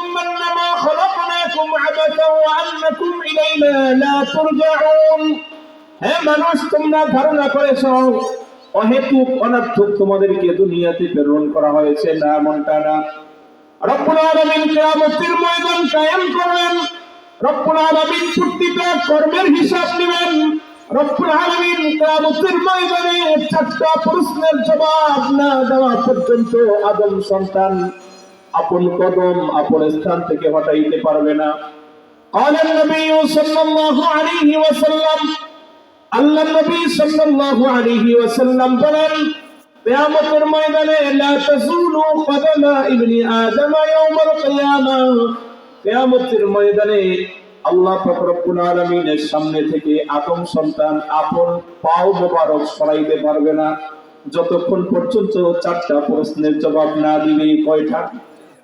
حسبتم أنما خلقناكم عبثا وأنكم إلينا لا ترجعون হে মানুষ তোমরা ধারণা করেছ অহেতুক অনার্থক তোমাদেরকে দুনিয়াতে প্রেরণ করা হয়েছে না এমনটা না রব্বুল আলামিন কিয়ামতের ময়দান কায়েম করবেন রব্বুল আলামিন প্রতিটা কর্মের হিসাব নেবেন রব্বুল আলামিন কিয়ামতের ময়দানে চারটা প্রশ্নের জবাব না দেওয়া পর্যন্ত আদম সন্তান আপন কদম আপন স্থান থেকে হটাইতে পারবে না قال النبي صلى الله عليه وسلم আল্লাহ নবী সাল্লাল্লাহু আলাইহি ওয়াসাল্লাম বলেন কিয়ামতের ময়দানে লা তাজুলু কদমা ইবনি আদম ইয়াউমাল কিয়ামা কিয়ামতের ময়দানে আল্লাহ পাক রব্বুল আলামিনের সামনে থেকে আদম সন্তান আপন পাও মোবারক সরাইতে পারবে না যতক্ষণ পর্যন্ত চারটা প্রশ্নের জবাব না দিবে কয়টা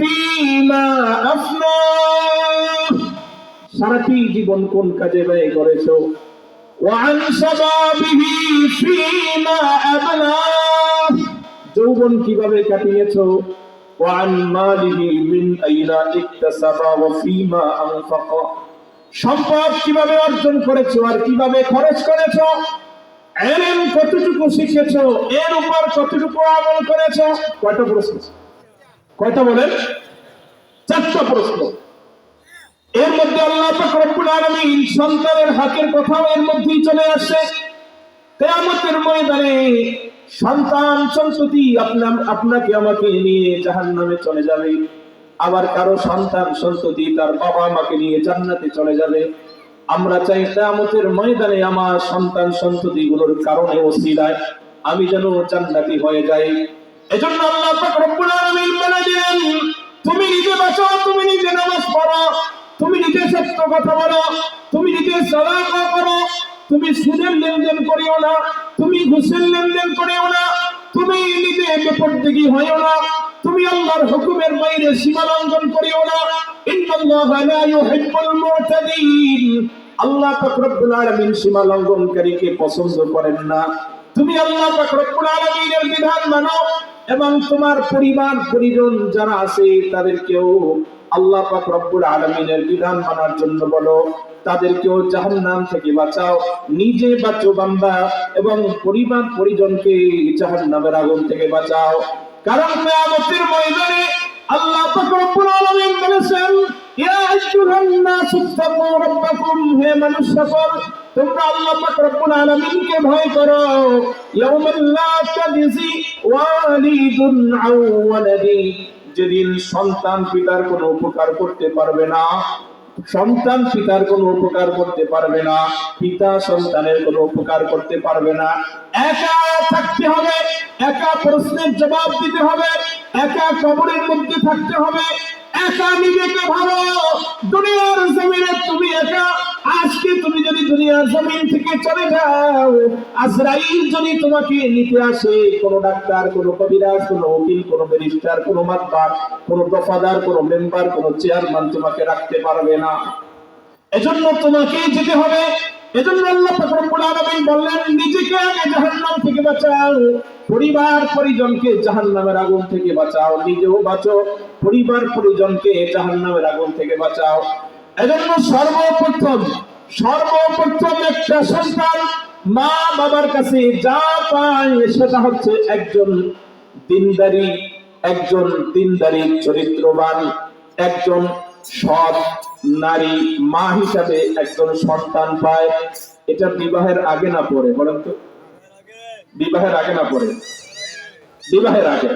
ফীমা আফনা সারাটি জীবন কোন কাজে ব্যয় করেছো وعن شبابه فيما أبلاه যৌবন কিভাবে কাটিয়েছো وعن ماله من أين اكتسب وفيما أنفق সম্পদ কিভাবে অর্জন করেছো আর কিভাবে খরচ করেছো এলেম কতটুকু শিখেছো এর উপর কতটুকু আমল করেছো কয়টা প্রশ্ন কয়টা বলেন? চারটা প্রশ্ন। এর মধ্যে আল্লাহ রব্বুল আলামিন সন্তানের হকের কথাও এর মধ্যেই চলে আসে। কিয়ামতের ময়দানে সন্তান, সন্ততি আপনার আপনাকে আমাকে নিয়ে জাহান্নামে চলে যাবে। আবার কারও সন্তান, সন্ততি তার বাবা মাকে নিয়ে জান্নাতে চলে যাবে। আমরা চাই কিয়ামতের ময়দানে আমার সন্তান সন্ততি গুলোর কারণে ওসিলায় আমি যেন জান্নাতি হয়ে যাই। এজন্য আল্লাহ পাক রব্বুল আলামিন বলে দিলেন, তুমি নিজে বাঁচো, তুমি নিজে নামাজ পড়ো, তুমি নিজে সত্য কথা বলো, তুমি নিজে সদাকা করো, তুমি সুদের লেনদেন করিও না, তুমি ঘুষের লেনদেন করিও না, তুমি নিজে বেপরদিগি হইও না, তুমি আল্লাহর হুকুমের বাইরে সীমা লঙ্ঘন করিও না, ইন্নাল্লাহা লা ইউহিব্বুল মুতাদিন। আল্লাহ পাক রব্বুল আলামিন সীমা লঙ্ঘনকারীকে পছন্দ করেন না। তুমি আল্লাহ পাক রব্বুল আলামিনের বিধান মানো এবং তোমার পরিবার, পরিজন যারা আছে, তাদেরকেও আল্লাহ পাক রব্বুল আলমিনের বিধান মানার জন্য বলো। তাদেরকেও জাহান নাম থেকে বাঁচাও। নিজে বাঁচো বান্দা এবং পরিবার, পরিজনকে জাহান নামের আগুন থেকে বাঁচাও। কারণ ময়দানে আল্লাহ পাক রব্বুল আলমিন বলেছেন যেদিন সন্তান পিতার কোনো উপকার করতে পারবে না, সন্তান পিতার কোনো উপকার করতে পারবে না, পিতা সন্তানের কোনো উপকার করতে পারবে না, একা থাকতে হবে, একা প্রশ্নের জবাব দিতে হবে, একা কবরের মধ্যে থাকতে হবে একা নিজেকে ভালো। দুনিয়ার জমিনে তুমি একা। আজকে তুমি যদি দুনিয়ার জমিন থেকে চলে যাও, আজরাইল যদি তোমাকে নিতে আসে, কোনো ডাক্তার, কোনো কবিরাজ, কোনো উকিল, কোনো ব্যারিস্টার, কোনো মাতবার, কোনো দফাদার, কোনো মেম্বার, কোনো চেয়ারম্যান তোমাকে রাখতে পারবে না। এজন্য তোমাকেই যেতে হবে। এজন্য আল্লাহ পাক রব্বুল আলামিন বললেন, নিজেকে আগে জাহান্নাম থেকে বাঁচাও। পরিবার পরিজনকে জাহান্নামের আগুন থেকে বাঁচাও, নিজেও বাঁচো। পরিবার পরিজনকে জাহান্নামের আগুন থেকে বাঁচাও। এজন্য সর্বপ্রথম সর্বপ্রথম একটা সন্তান মা বাবার কাছে যা পায় সেটা হচ্ছে একজন দিনদারি একজন দিনদারি চরিত্রবান, একজন সৎ নারী মা হিসাবে একজন সন্তান পায়। এটা বিবাহের আগে না পড়ে বলেন তো? বিবাহের আগে না পড়ে বিবাহের আগে।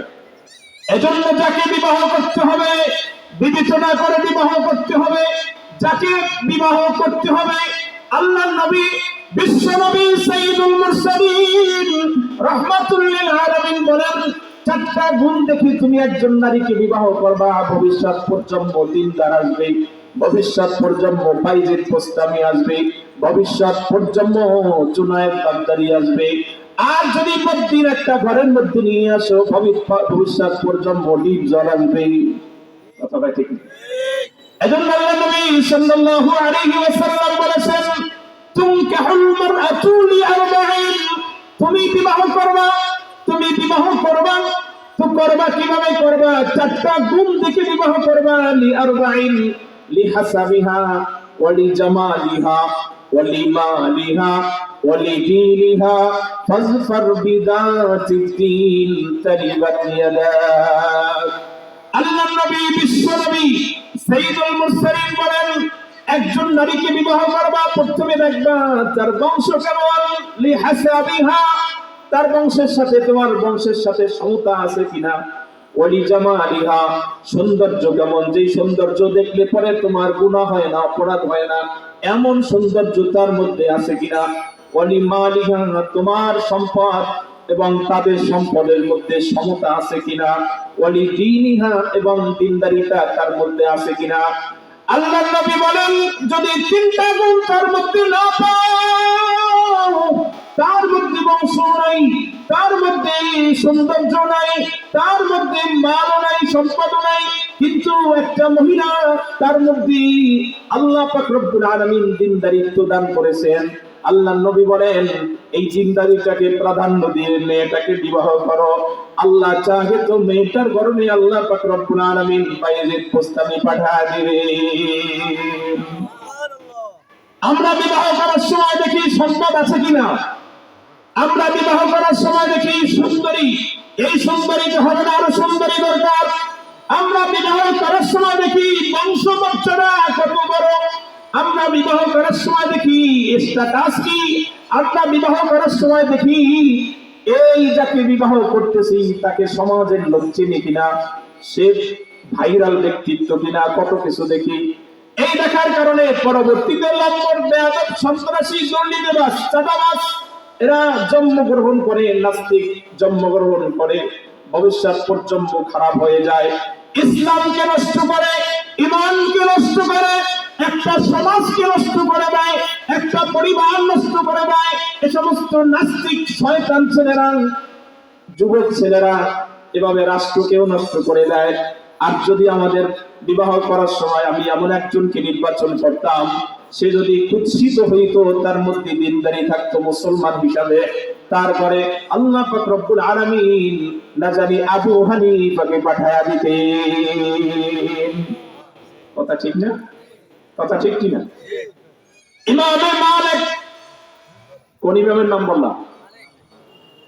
এজন্য যাকে বিবাহ করতে হবে, বিবেচনা করে বিবাহ করতে হবে, যাকে বিবাহ করতে হবে আল্লাহ নবী, বিশ্ব নবী সাইদুল মুরসালিন রহমাতুল্লিল আলামিন বলেন, চারটা গুণ দেখি তুমি একজন নারীকে বিবাহ করবা, ভবিষ্যৎ পর্যন্ত দিন দাঁড় আসবে, ভবিষ্যৎ প্রজন্ম বাইজিদ পোস্তামি আসবে, ভবিষ্যৎ প্রজন্ম চুনায়ের বাগদারি আসবে আর যদি প্রতিদিন একটা ঘরের মধ্যে নিয়ে আসো ভবি- ভবিষ্যৎ প্রজন্ম ডিপ জল আসবে। কথাটা ঠিক? এজন্য আল্লাহ নবী সাল্লাল্লাহু আলাইহি ওয়াসাল্লাম বলেছেন তুনকাহুল মারআতু লিআরবাইন তুমি বিবাহ করবা, তুমি বিবাহ করবা, তো করবা কীভাবে করবা? চারটা গুণ দেখে বিবাহ করবা লিআরবাইন লিহাসাবিহা ওয়া লিজামালিহা ওয়া লিমালিহা ওয়া লিদীনিহা ফাজফার বিদাতিদ্দীন তারিবাত ইয়াদাক আল্লাহ নবী, বিশ্ব নবী সাইয়্যিদুল মুরসালিন একজন নারীকে বিবাহ করবা প্রথমে দেখবা তার বংশ কেমন? লিহাসাবিহা, তার বংশের সাথে তোমার বংশের সাথে সমতা আছে কিনা? ওয়ালি জামালিহা সৌন্দর্য কেমন? যেই সৌন্দর্য দেখলে পরে তোমার গুনাহ হয় না, অপরাধ হয় না। এমন সৌন্দর্য তার মধ্যে আছে কিনা? অলি মালিহা তোমার সম্পদ এবং তাদের সম্পদের মধ্যে সমতা আছে কিনা? অলি দিনিহা এবং দিনদারিতা তার মধ্যে আছে কিনা? আল্লাহ নবী বলেন, যদি চিন্তা গুণ তার মধ্যে না পাও সৌন্দর্য নাই তার মধ্যে মাল নাই সম্পদ নাই কিন্তু একটা মহিলা তার মধ্যে আল্লাহ আলামিন দিনদারিত্ব দান করেছেন। আল্লাহ নবী বলেন এই জিন্দারিটাকে প্রাধান্য দিয়ে মেয়েটাকে বিবাহ করো। আল্লাহ চাহে তো মেয়েটার গরমে আল্লাহ পাক রব্বুল আলামিন বাইরের প্রস্তাবে পাঠা দিবে। আমরা বিবাহ করার সময় দেখি সম্পদ আছে কিনা? আমরা বিবাহ করার সময় দেখি সুন্দরী, এই সুন্দরীতে হবে না আরও সুন্দরী দরকার। আমরা বিবাহ করার সময় দেখি বংশ মর্যাদা কত বড়। আমরা বিবাহ করার সময় দেখি স্ট্যাটাস কি? আমরা বিবাহ করার সময় দেখি এই যাকে বিবাহ করতেছি, তাকে সমাজের লোক চিনি কিনা? সে ভাইরাল ব্যক্তিত্ব কিনা? কত কিছু দেখি। এই দেখার কারণে পরবর্তীতে লম্বর বেয়াদব সন্ত্রাসী দুর্নীতিবাস চাঁদাবাস এরা জন্মগ্রহণ করে, নাস্তিক জন্মগ্রহণ করে, ভবিষ্যৎ পর্যন্ত খারাপ হয়ে যায়। ইসলামকে নষ্ট করে, ইমানকে নষ্ট করে, একটা সমাজকে নষ্ট করে দেয়, একটা পরিবার নষ্ট করে দেয়, এ সমস্ত নাস্তিক শয়তান ছেলেরা, যুবক ছেলেরা এভাবে রাষ্ট্রকেও নষ্ট করে দেয়। আর যদি আমাদের বিবাহ করার সময় আমি এমন একজনকে নির্বাচন করতাম, সে যদি কুৎসিত হইতো, তার মধ্যে দিনদারি থাকতো মুসলমান হিসাবে। তারপরে আল্লাহ পাক রব্বুল আলামিন না জানি আবু হানিফাকে পাঠায়া দিতে কথা ঠিক না? কথা ঠিক কি না ইমামে মালিক, কোন ইমামের নাম বললাম?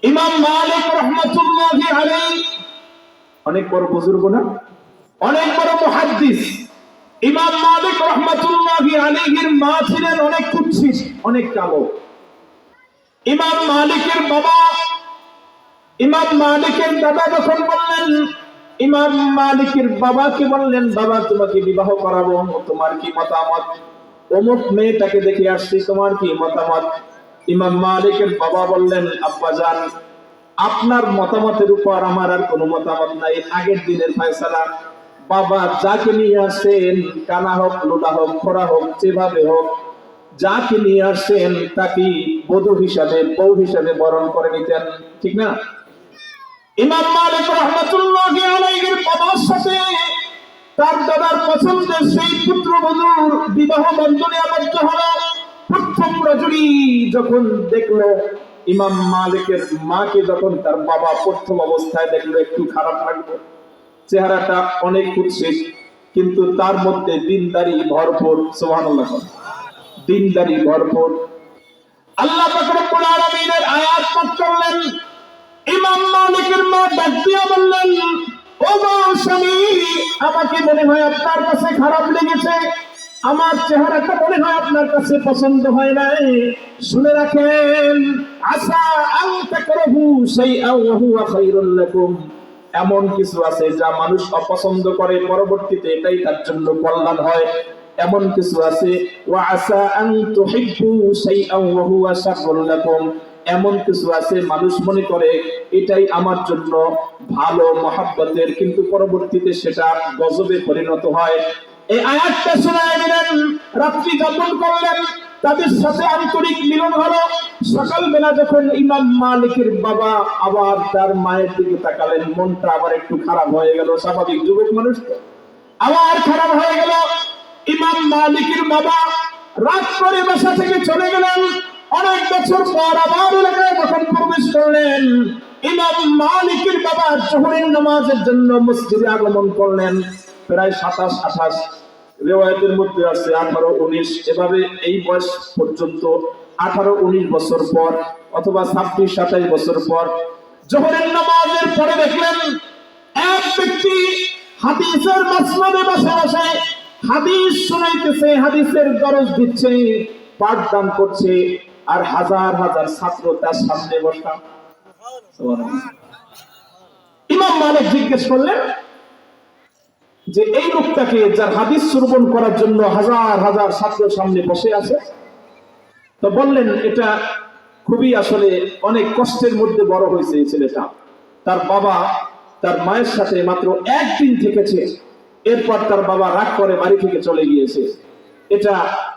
ইমাম মালিক রহমতুল্লাহি আলাইহি। অনেক বড় বুজুর্গ না? অনেক বড় মুহাদ্দিস। ইমাম মালিক রহমতুল্লাহি আলাইহির মা ছিলেন অনেক কুৎসিত, অনেক কালো। ইমাম মালিকের বাবা, ইমাম মালিকের দাদা যখন বললেন, ইমাম মালিকের বাবাকে বললেন, বাবা, তোমাকে বিবাহ করাবো, তোমার কি মতামত? অমুক মেয়েটাকে দেখে আসছি, তোমার কি মতামত? ইমাম মালিকের বাবা বললেন, আব্বা যান আপনার মতামতের উপর আমার আর কোনো মতামত নাই। আগের দিনের ফয়সালা বাবা যাকে নিয়ে আসেন, কানা হোক লোলা হোক খোরা হোক, যেভাবে হোক, যাকে নিয়ে আসেন, তাকে বধূ হিসাবে, বউ হিসাবে বরণ করে নিতেন, ঠিক না? ইমাম মালিক রহমতুল্লাহি আলাইহির বাবার সাথে তার দাদার পছন্দের সেই পুত্র পুত্রবধূর বিবাহ বন্ধনে আবদ্ধ হলো প্রথম রজনী যখন দেখল, ইমাম মালিকের মাকে যখন তার বাবা প্রথম অবস্থায় দেখল, একটু খারাপ লাগল। চেহারাটা অনেক কুৎসিত কিন্তু তার মধ্যে দিনদারি ভরপুর, সুবহানাল্লাহ। দিনদারি ভরপুর। আল্লাহ পাক রব্বুল আলামিনের আয়াত পাঠ করলেন, ইমাম মালিকের মা ডাক দিয়া বললেন, ও স্বামী, আমাকে মনে হয় আপনার কাছে খারাপ লেগেছে। আমার চেহারাটা মনে হয় আপনার কাছে পছন্দ হয় নাই। শুনে রাখেন, আশা আন তাকরাহু শাইআন ওয়া হুয়া খায়রুল লাকুম। এমন কিছু আছে যা মানুষ অপছন্দ করে, পরবর্তীতে এটাই তার জন্য কল্যাণ হয়। এমন কিছু আছে, ওয়া আসা আন তুহিব্বু শাইআন ওয়া হুয়া শাররুল লাকুম। এমন কিছু আছে, মানুষ মনে করে, এটাই আমার জন্য ভালো মহাব্বতের, কিন্তু পরবর্তীতে সেটা গজবে পরিণত হয়। এই আয়াতটা শোনায় দিলেন রাত্রি যাপন করলেন তাদের সাথে আন্তরিক মিলন হলো। সকালবেলা যখন ইমাম মালিকের বাবা আবার তার মায়ের দিকে তাকালেন, মনটা আবার একটু খারাপ হয়ে গেল। স্বাভাবিক যুবক মানুষ আবার খারাপ হয়ে গেল। ইমাম মালিকের বাবা রাত করে বাসা থেকে চলে গেলেন। অনেক বছর পর আবার এলাকায় যখন প্রবেশ করলেন, ইমাম মালিকের বাবা জোহরের নামাজের জন্য মসজিদে আগমন করলেন। প্রায় সাতাশ আঠাশ রেওয়ায়তের মধ্যে আছে আঠারো উনিশ। এভাবে এই বয়স পর্যন্ত আঠারো উনিশ বছর পর অথবা ছাব্বিশ সাতাইশ বছর পর জোহরের নামাজের পরে দেখলেন এক ব্যক্তি হাদিসের মাসনাদে বসে বসে হাদিস শোনাইতেছে, হাদিসের গরজ দিচ্ছে পাঠদান করছে আর হাজার হাজার ছাত্র তার সামনে বসা। ইমাম মালিক জিজ্ঞেস করলেন যে এই লোকটাকে যার হাদিস শ্রবণ করার জন্য হাজার হাজার ছাত্র সামনে বসে আছে, তো বললেন, এটা খুবই আসলে অনেক কষ্টের মধ্যে বড় হয়েছে এই ছেলেটা। তার বাবা তার মায়ের সাথে মাত্র একদিন থেকেছে। এরপর তার বাবা রাগ করে বাড়ি থেকে চলে গিয়েছে। এটা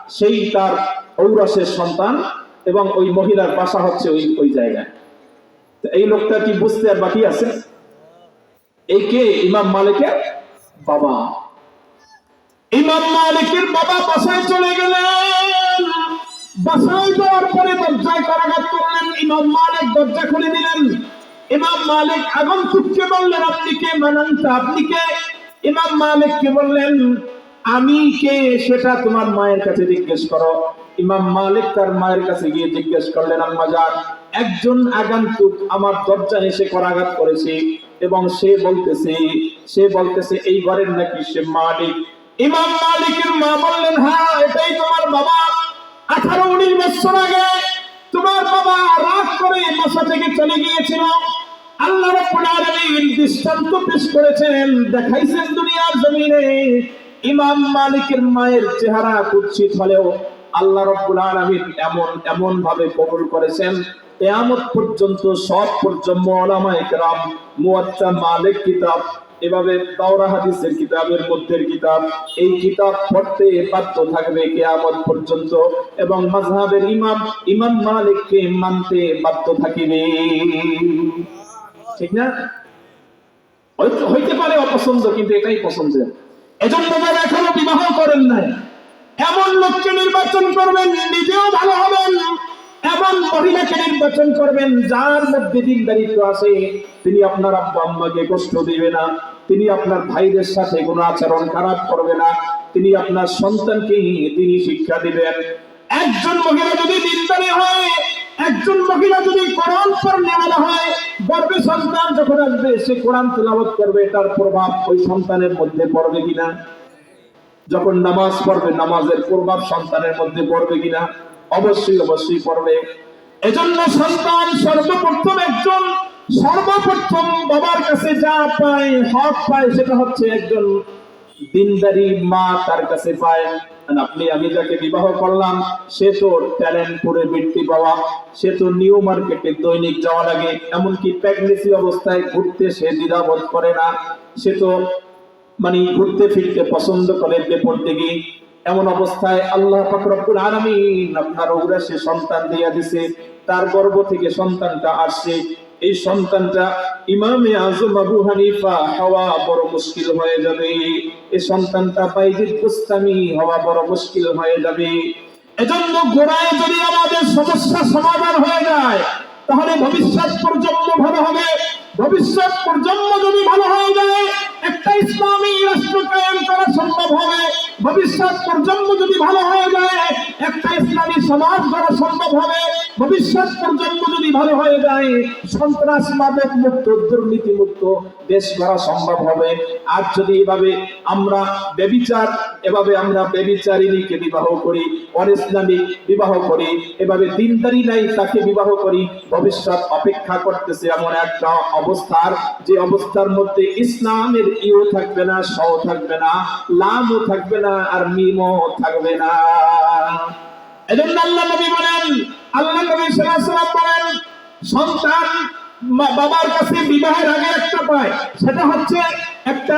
সেই তার ঔরসের সন্তান এবং ওই মহিলার বাসা হচ্ছে ওই ওই জায়গায়। এই লোকটা কি বুঝতে আর বাকি আছে? এই কে? ইমাম মালিকের? বাবা। ইমাম মালিকের বাবা বাসায় চলে গেলেন। বাসায় যাওয়ার পরে দরজায় কারাঘাত করলেন। ইমাম মালিক দরজা খুলে দিলেন। ইমাম মালিক আগন্তুককে বললেন, আপনি কে? মানান্তা আপনি কে? ইমাম মালিককে বললেন, আমি কে? সেটা তোমার মায়ের কাছে জিজ্ঞেস করো। ইমাম মালিক তার মায়ের কাছে গিয়ে জিজ্ঞেস করলেন, আম্মা যান একজন আগান্তুক আমার দরজা এসে করাঘাত করেছে। এবং সে বলতেছে সে বলতেছে, এই ঘরের নাকি সে মালিক? ইমাম মালিকের মা বললেন হ্যাঁ এটাই তোমার বাবা। আঠারো উনিশ বছর আগে তোমার বাবা রাগ করে বাসা থেকে চলে গিয়েছিল। আল্লাহ রাব্বুল আলামিন দৃষ্টান্ত পেশ করেছেন, দেখাইছেন দুনিয়ার জমিনে। ইমাম মালিকের মায়ের চেহারা কুৎসিত হলেও আল্লাহ রাব্বুল আলামিন এমন এমন ভাবে কবুল করেছেন কিয়ামত পর্যন্ত সব পর্যন্ত ওলামায়ে কেরাম মুয়াত্তা মালিক কিতাব, এভাবে দাওরা হাদিসের কিতাবের মধ্যের কিতাব, এই কিতাব পড়তে বাধ্য থাকবে কেয়ামত পর্যন্ত এবং মাযহাবের ইমাম ইমাম মালিককে মানতে বাধ্য থাকিবে। ঠিক না? হইতে পারে অপছন্দ, কিন্তু এটাই পছন্দের। এজন্য যারা এখনও বিবাহ করেন নাই, এমন লোককে নির্বাচন করবেন, নিজেও ভালো হবেন। এমন মহিলাকে নির্বাচন করবেন, যার মধ্যে দিনদারিত্ব আছে, তিনি আপনার আব্বা আম্মাকে কষ্ট দিবে না, তিনি আপনার ভাইদের সাথে কোনো আচরণ খারাপ করবে না, তিনি আপনার সন্তানকে তিনি শিক্ষা দিবেন। একজন মহিলা যদি দিনদারি হয়, একজন মহিলা যদি কোরআন পড়নে বলা হয়, গর্বে সন্তান যখন আসবে, সে কোরআন তেলাওয়াত করবে, তার প্রভাব ওই সন্তানের মধ্যে পড়বে কিনা? যখন নামাজ পড়বে, নামাজের প্রভাব সন্তানের মধ্যে পড়বে কিনা? অবশ্যই অবশ্যই পড়বে। এজন্য সন্তান সর্বপ্রথম একজন, সর্বপ্রথম বাবার কাছে যা পায়, হক পায়, সেটা হচ্ছে একজন দিনদারি মা তার কাছে পায়। আপনি, আমি যাকে বিবাহ করলাম, সে তো ট্যালেন্টপুরে বৃত্তি পাওয়া, সে তো নিউ মার্কেটে দৈনিক যাওয়া লাগে, এমনকি প্রেগনেন্সি অবস্থায় ঘুরতে সে দ্বিধাবোধ করে না। সে তো মানে ঘুরতে ফিরতে পছন্দ করে বেপরতে গিয়ে। এমন অবস্থায় আল্লাহ পাক রব্বুল আলামিন আপনার ওগুলা সে সন্তান দিয়া দিছে, তার গর্ভ থেকে সন্তানটা আসছে। এই সন্তানটা ইমামে আজম আবু হানিফা হওয়া বড় মুশকিল হয়ে যাবে। এই সন্তানটা বাইজিদ বুস্তামি হওয়া বড় মুশকিল হয়ে যাবে। এজন্য গোড়ায় যদি আমাদের সমস্যা সমাধান হয়ে যায়, তাহলে ভবিষ্যৎ প্রজন্ম ভালো হবে। ভবিষ্যৎ প্রজন্ম যদি ভালো হয়ে যায় একটা ইসলামী রাষ্ট্র কায়েম করা সম্ভব হবে, ভবিষ্যৎ প্রজন্ম যদি ভালো হয়ে যায়, একটা ইসলামী সমাজ গড়া সম্ভব হবে, ভবিষ্যৎ প্রজন্ম যদি ভালো হয়ে যায় সন্ত্রাস মুক্ত দুর্নীতি মুক্ত দেশ গড়া সম্ভব হবে। আর যদি এভাবে আমরা বেবিচার, এভাবে আমরা বেবিচারিণীকে বিবাহ করি অনিসলামিক বিবাহ করি, এভাবে দিনদারি নাই তাকে বিবাহ করি, ভবিষ্যৎ অপেক্ষা করতেছে এমন একটা অবস্থার, যে অবস্থার মধ্যে ইসলামের ইও থাকবে না স থাকবে না, লামও থাকবে না, আর মিমও থাকবে না। এজন্য আল্লাহ নবী বলেন, আল্লাহ নবী বলেন, সন্তান বাবার কাছে বিবাহের আগে একটা পায়, সেটা হচ্ছে একটা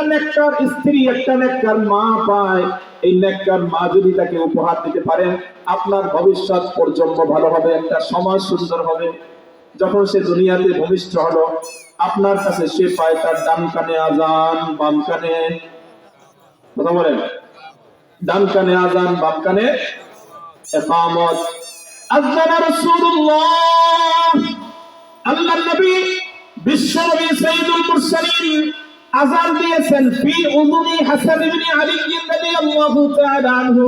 স্ত্রী, একটা নেককার মা পায়। এই নেককার মা যদি তাকে উপহার দিতে পারেন আপনার ভবিষ্যৎ পর্যন্ত ভালো হবে, একটা সমাজ সুন্দর হবে। যখন সে দুনিয়াতে ভূমিষ্ঠ হলো আপনার কাছে সে পায় তার ডান কানে আজান, বাম কানে কথা বলেন। ডান কানে আজান, বাম কানে একামত। আজান রাসূলুল্লাহ। আল্লাহর নবী বিশ্বনবী সাইয়্যিদুল মুরসালিন আজান দিয়েছেন ফি উযুনি হাসান ইবনে আলী রাদিয়াল্লাহু তাআলা আনহু।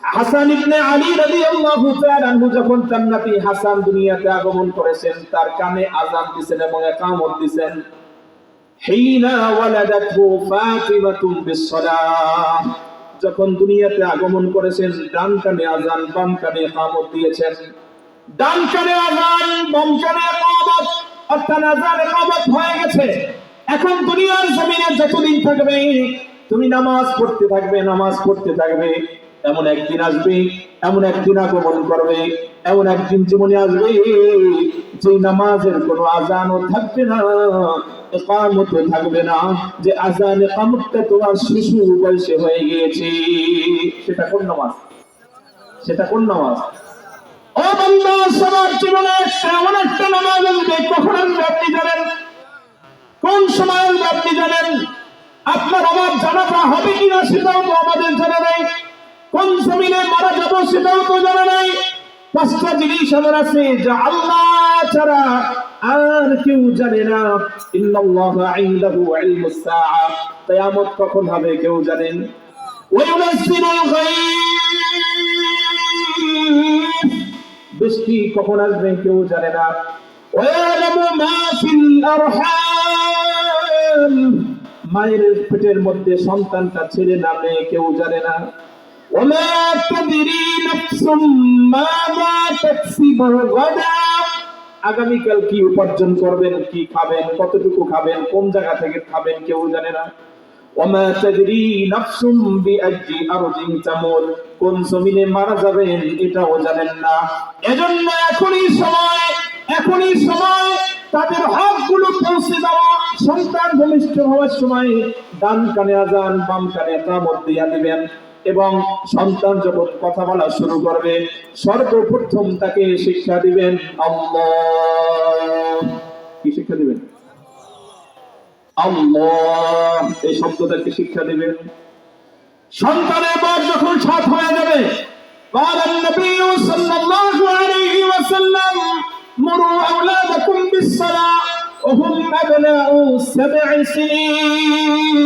হাসান ইবনে আলী রাদিয়াল্লাহু তাআলা যখন তার নাতি হাসান দুনিয়াতে আগমন করেছেন, তার কানে দিয়েছেন এবং দিয়েছেন হিনা যখন দুনিয়াতে আগমন করেছেন, ডান কানে আজান বাম কানে একামত দিয়েছেন। ডান কানে আজান বাম কানে একামত, অর্থাৎ আজান একামত হয়ে গেছে। এখন দুনিয়ার জমিনে যতদিন থাকবে, তুমি নামাজ পড়তে থাকবে, নামাজ পড়তে থাকবে। এমন একদিন আসবে, এমন একদিন আগমন করবে, এমন একদিন জীবনে আসবে যে নামাজের কোনো আজানও থাকবে না থাকবে না, যে তোমার শিশু বয়সে হয়ে গিয়েছে। সেটা কোন নামাজ? সেটা কোন নামাজ? একটা কোন সময় জানেন? আপনার আমার জানাটা হবে কিনা সেটাও আমাদের জানা নাই। কোন জমিনে মারা যাব সেটাও তো জানা নাই। পাঁচটা জিনিস আমার আছে যা আল্লাহ ছাড়া আর কেউ জানে না। ইন্নাল্লাহ ইনদাহু ইলমুস সাআ। কিয়ামত কখন হবে কেউ জানেন ওয়ায়ুনাজ্জিলুল গায়ব। বৃষ্টি কখন আসবে কেউ জানে না। ওয়ালামু মা ফিল আরহাম। মায়ের পেটের মধ্যে সন্তানটা ছেলে নামে কেউ জানে না। ওমা তাদরি নাফসুম মাযা তাকসিবু গাদা আগামীকাল কি উপার্জন করবেন, কি খাবেন, কতটুকু খাবেন, কোন জায়গা থেকে খাবেন কেউ জানে না। ওমা তাদরি নাফসুম বিআইয়ি আরদিন তামুত কোন জমিনে মারা যাবেন এটাও জানেন না। এজন্য এখনই সময় এখনই সময়, তাদের হকগুলো পৌঁছে দেওয়া, সন্তান ভূমিষ্ঠ হওয়ার সময় ডান কানে আজান, বাম কানে কামত দিয়া দিবেন। এবং সন্তান যখন কথা বলা শুরু করবে সর্বপ্রথম তাকে শিক্ষা দিবেন আল্লাহ কি শিক্ষা দিবেন আল্লাহ এই শব্দটাকে শিক্ষা দিবেন সন্তানের বয়স যখন সাত হয়ে যাবে قال النبي صلى الله عليه وسلم مروا أولادكم بالصلاة وهم أبناء سبع سنين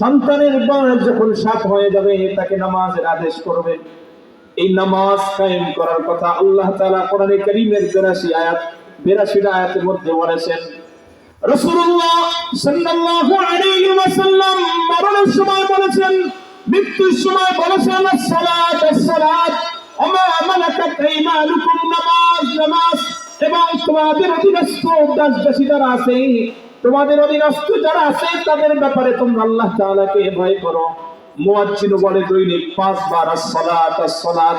সন্তানের বয়স যখন সাত হয়ে যাবে, তাকে নামাজের আদেশ করবেন এই নামাজ কায়েম করার কথা আল্লাহ তাআলা কোরআনে কারীমের 82 আয়াত 82 আয়াতের মধ্যে বলেছেন, রাসূলুল্লাহ সাল্লাল্লাহু আলাইহি ওয়াসাল্লাম মরণের সময় বলেছেন, মৃত্যুর সময় বলেছেন, সালাত সালাত, ওমা মালাকাত আইমানুকুম নামাজ নামাজ, এবং তোমাদের অধীনস্থ দাসদাসী যারা আছে তোমাদের অধীনস্থ যারা আছে, তাদের ব্যাপারে তোমরা আল্লাহ তাআলাকে ভয় করো। মুয়াজ্জিন বলে দৈনিক পাঁচবার সালাত সালাত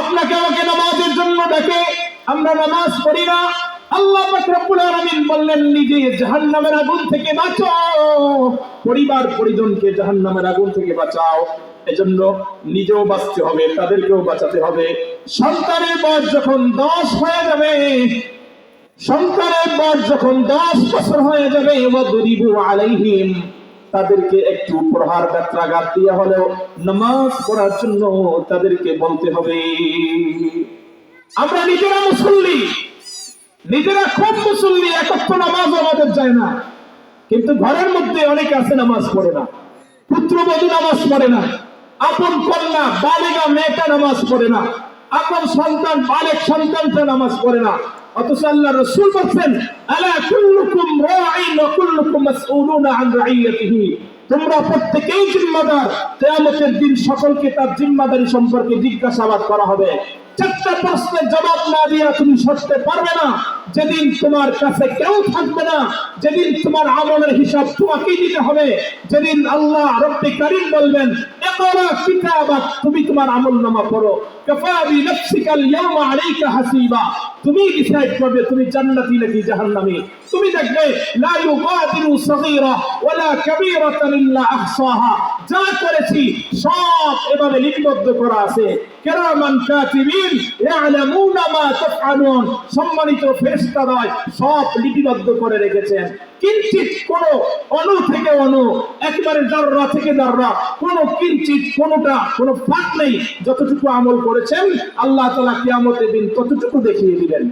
আপনাকে আমাকে নামাজের জন্য ডাকে, আমরা নামাজ পড়ি না। আল্লাহ রব্বুল আলামিন বললেন, নিজে জাহান্নামের আগুন থেকে বাঁচাও পরিবার পরিজনকে জাহান্নামের আগুন থেকে বাঁচাও। এজন্য নিজেও বাঁচতে হবে, তাদেরকেও বাঁচাতে হবে। সন্তানের বয়স যখন দশ হয়ে যাবে সন্তানের বয়স যখন দশ বছর হয়ে যাবে আলাইহিম, তাদেরকে একটু প্রহার ব্যত্রাঘাত দিয়ে হলেও নামাজ পড়ার জন্য তাদেরকে বলতে হবে। আমরা নিজেরা মুসল্লি, নিজেরা খুব মুসল্লি একত্র নামাজ আমাদের যায় না। কিন্তু ঘরের মধ্যে অনেক আছে নামাজ পড়ে না, পুত্রবধূ নামাজ পড়ে না, আপন কন্যা, বালিকা, মেয়েটা নামাজ পড়ে না, আপন সন্তান, বালেক সন্তানটা নামাজ পড়ে না। অথচ আল্লাহ রসুল বলছেন, আলা কুল্লুকুম রাঈন ওয়া কুল্লুকুম মাসউলুনা আন তোমরা জিম্মাদার। দিন সকলকে তার জিম্মাদারি সম্পর্কে জিজ্ঞাসাবাদ করা হবে। চারটা প্রশ্নের জবাব না তুমি সরতে পারবে না। যেদিন তোমার কাছে কেউ থাকবে না, যেদিন তোমার আমলের হিসাব তোমাকেই দিতে হবে। যেদিন আল্লাহ রব্বে বলবেন তুমি তোমার আমলনামা পড়ো কাফা বিনাফসিকাল ইয়াওমা আলাইকা হাসিবা তুমি ডিসাইড করবে তুমি জান্নাতি নাকি জাহান্নামী তুমি দেখবে লা ইউগাদিরু সগীরা ওয়ালা কাবীরাতান ইল্লা আহসাহা যা করেছি সব এভাবে লিপিবদ্ধ করা আছে কিরামান কাতিবিন ইয়ালামুনা মা তাফআলুন। সম্মানিত ফেরেশতারা সব লিপিবদ্ধ করে রেখেছেন। কিঞ্চিত কোন অণু থেকে অণু একবারে জাররা থেকে জাররা কোন কিঞ্চিত কোনটা, কোন ফাঁক নেই। যতটুকু আমল করেছেন, আল্লাহ তাআলা কিয়ামতের দিন ততটুকু দেখিয়ে দিবেন।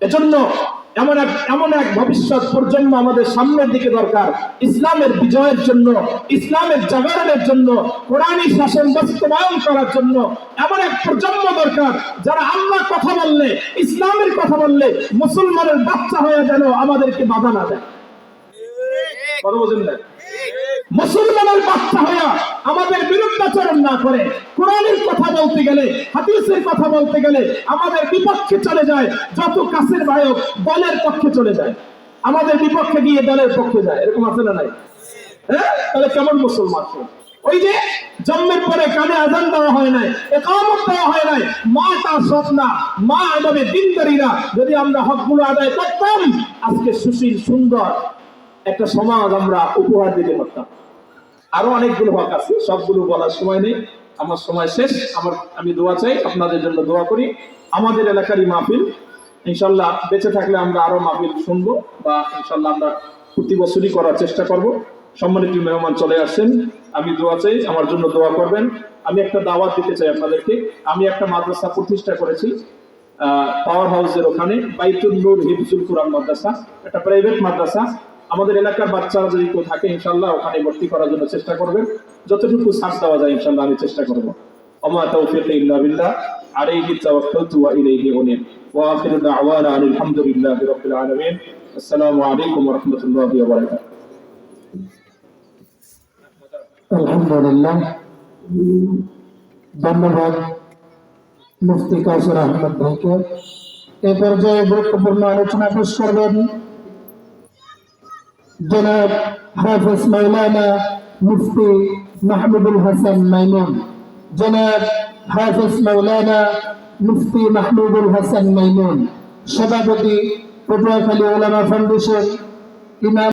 এজন্য এমন এক এমন এক ভবিষ্যৎ প্রজন্ম আমাদের সামনের দিকে দরকার। ইসলামের বিজয়ের জন্য, ইসলামের জাগরণের জন্য কোরআনী শাসন বাস্তবায়ন করার জন্য এমন এক প্রজন্ম দরকার যারা আল্লাহ কথা বললে, ইসলামের কথা বললে মুসলমানের বাচ্চা হয়ে যেন আমাদেরকে বাধা না দেয়। কথা বোঝেন মুসলমানের বাচ্চা হইয়া আমাদের বিরুদ্ধাচরণ না করে, কোরআনের কথা বলতে গেলে, হাদিসের কথা বলতে গেলে আমাদের বিপক্ষে চলে যায়, যত কাছের ভাইক দলের পক্ষে চলে যায়। আমাদের বিপক্ষে গিয়ে দলের পক্ষে যায়, এরকম আছে না নাই? হ্যাঁ? তাহলে কেমন মুসলমান? ওই যে জন্মের পরে কানে আজান দেওয়া হয় নাই, একামত দেওয়া হয় নাই, মা তার সৎ না, মা এভাবে দিনদারিরা, যদি আমরা হকগুলো আদায় করতাম, আজকে সুশীল, সুন্দর একটা সমাজ আমরা উপহার দিতে পারতাম। আরও অনেকগুলো হক আছে, সবগুলো বলার সময় নেই। আমার সময় শেষ, আমার, আমি দোয়া চাই, আপনাদের জন্য দোয়া করি। আমাদের এলাকারই মাহফিল, ইনশাল্লাহ বেঁচে থাকলে আমরা আরও মাহফিল শুনব বা ইনশাল্লাহ আমরা প্রতি বছরই করার চেষ্টা করব। সম্মানিত মেহমান চলে আসছেন, আমি দোয়া চাই, আমার জন্য দোয়া করবেন। আমি একটা দাওয়াত দিতে চাই আপনাদেরকে। আমি একটা মাদ্রাসা প্রতিষ্ঠা করেছি পাওয়ার হাউসের ওখানে, বাইতুল নূর হিফজুল কুরআন মাদ্রাসা। একটা প্রাইভেট মাদ্রাসা আমাদের এলাকার বাচ্চারা যদি কেউ থাকে, ইনশাল্লাহ ওখানে ভর্তি করার জন্য চেষ্টা করবেন। যতটুকু ছাড় দেওয়া যায়, ইনশাল্লাহ আমি চেষ্টা করব। বারাকাতুহু। আলহামদুলিল্লাহ। ধন্যবাদ এ পর্যায়ে গুরুত্বপূর্ণ আলোচনা জনাব হাফেজ মাওলানা মুফতি মাহমুদুল হাসান মাইমুন, জনাব হাফেজ মাওলানা মুফতি মাহমুদুল হাসান মাইমুন, সভাপতি পটুয়াখালী ওলামা ফাউন্ডেশন, ইমাম